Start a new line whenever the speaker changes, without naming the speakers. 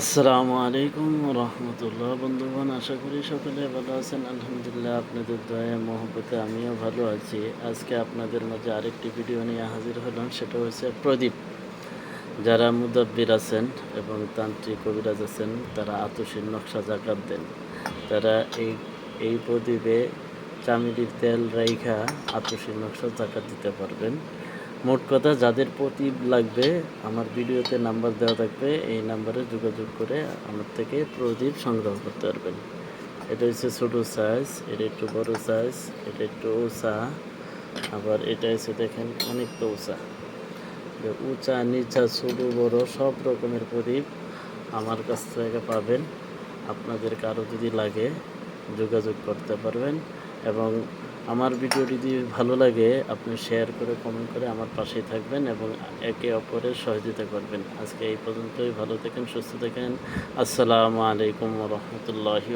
আসসালামু আলাইকুম রহমতুল্লাহ, বন্ধুগণ, আশা করি সকলে ভালো আছেন। আলহামদুলিল্লাহ, আপনাদের দয়া, মহব্বতে আমিও ভালো আছি। আজকে আপনাদের মাঝে আরেকটি ভিডিও নিয়ে হাজির হলাম, সেটা হচ্ছে প্রদীপ। যারা মুদাব্বির আছেন এবং তান্ত্রিক কবিরাজ আছেন, তারা আতসীর নকশা জাকাত দেন। তারা এই এই প্রদীপে চামিলির তেল রাইখা আতসীর নকশা জাকাত দিতে পারবেন। মোট কথা যাদের প্রদীপ লাগবে আমার ভিডিওতে নাম্বার দেওয়া থাকবে, এই নাম্বারে যোগাযোগ করে আমার থেকে প্রদীপ সংগ্রহ করতে পারবেন। এটা হচ্ছে ছোটো সাইজ এটা একটু বড় সাইজ এটা একটু উঁচা। আবার এটা হচ্ছে দেখেন অনেকটা যে উঁচা, নিচা, ছোটো, বড় সব রকমের প্রদীপ আমার কাছ থেকে পাবেন। আপনাদের কারও যদি লাগে যোগাযোগ করতে পারবেন এবং আমার ভিডিওটি যদি ভালো লাগে, আপনি শেয়ার করে কমেন্ট করে আমার পাশেই থাকবেন এবং একে অপরের সহযোগিতা করবেন। আজকে এই পর্যন্তই। ভালো থাকেন, সুস্থ থাকেন। আসসালামু আলাইকুম রহমতুল্লাহি